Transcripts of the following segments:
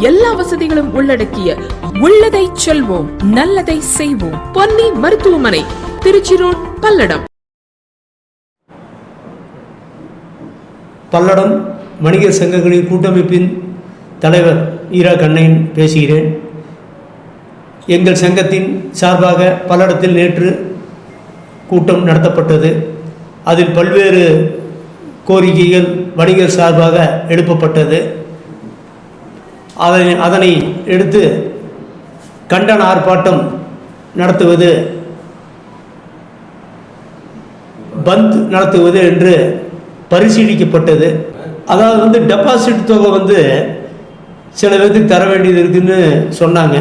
எல்லா வசதிகளும் உள்ளடக்கிய உள்ளதை செல்வோம் நல்லதை செய்வோம். பொன்னி மருத்துவமனை திருச்சி ரோட் பல்லடம். பல்லடம் வணிகர் சங்கங்களின் கூட்டமைப்பின் தலைவர் ஈரா கண்ணையன் பேசுகிறேன். எங்கள் சங்கத்தின் சார்பாக பல்லடத்தில் நேற்று கூட்டம் நடத்தப்பட்டது. அதில் பல்வேறு கோரிக்கைகள் வணிகர் சார்பாக எழுப்பப்பட்டது. அதனை அதனை எடுத்து கண்டன ஆர்ப்பாட்டம் நடத்துவது பந்த் நடத்துவது என்று பரிசீலிக்கப்பட்டது. அதாவது வந்து டெபாசிட் தொகை வந்து சில பேர்த்துக்கு தர வேண்டியது இருக்குதுன்னு சொன்னாங்க.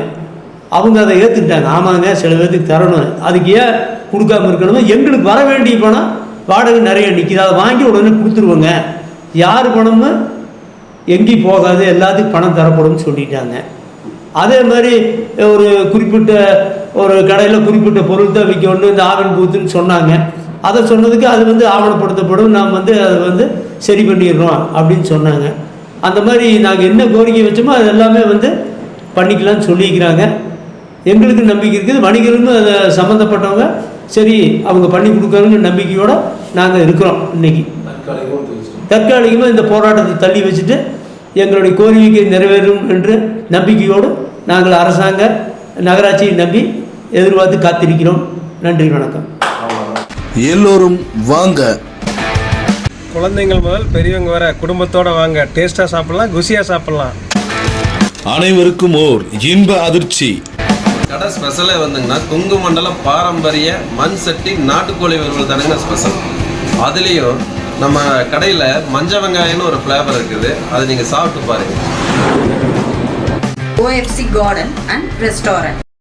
அவங்க அதை ஏற்றுக்கிட்டாங்க ஆமாங்க சில பேர்த்துக்கு தரணும். அதுக்கு ஏன் கொடுக்காம இருக்கணும்? எங்களுக்கு வர வேண்டிய பணம் வாடகை நிறைய நிற்கிது அதை வாங்கி உடனே கொடுத்துருவோங்க. யார் பணமும் எங்கேயும் போகாது எல்லாத்துக்கும் பணம் தரப்படும்னு சொல்லிட்டாங்க. அதே மாதிரி ஒரு குறிப்பிட்ட ஒரு கடையில் குறிப்பிட்ட பொருள் தான் விற்கணும் இந்த ஆவன் பூத்துன்னு சொன்னாங்க. அதை சொன்னதுக்கு அது வந்து ஆவணப்படுத்தப்படும் நாம் வந்து அதை வந்து சரி பண்ணிடுறோம் அப்படின்னு சொன்னாங்க. அந்த மாதிரி நாங்கள் என்ன கோரிக்கை வச்சோமோ அது எல்லாமே வந்து பண்ணிக்கலாம்னு சொல்லிக்கிறாங்க. எங்களுக்கு நம்பிக்கை இருக்குது. வணிகர்களும் அதை சம்மந்தப்பட்டவங்க சரி அவங்க பண்ணி கொடுக்குறாங்கன்னு நம்பிக்கையோடு நாங்கள் இருக்கிறோம் இன்னைக்கு. தற்காலிகமாக இந்த போராட்டத்தை தள்ளி வச்சுட்டு எங்களுடைய கோரிக்கை நிறைவேறும் என்று நம்பிக்கையோடு நாங்கள் அரசாங்க நகராட்சியை நம்பி எதிர்பார்த்து காத்திருக்கிறோம். நன்றி வணக்கம். எல்லோரும் வாங்க. குழந்தைங்கள் முதல் பெரியவங்க வர குடும்பத்தோட வாங்க. டேஸ்டா சாப்பிடலாம் குசியா சாப்பிடலாம். அனைவருக்கும் ஓர் இன்ப அதிர்ச்சி. கடை ஸ்பெஷலே வந்துங்கன்னா கொங்கு மண்டலம் பாரம்பரிய மண் சட்டி நாட்டுக்கோழி வறுவல் தானுங்க ஸ்பெஷல் அதுலேயும் நம்ம கடையில் மஞ்ச வெங்காயம்னு ஒரு ஃப்ளேவர் இருக்குது. அதை நீங்கள் சாப்பிட்டு பாருங்கள் ஓஎஃப்சி கார்டன் அண்ட் ரெஸ்டாரண்ட்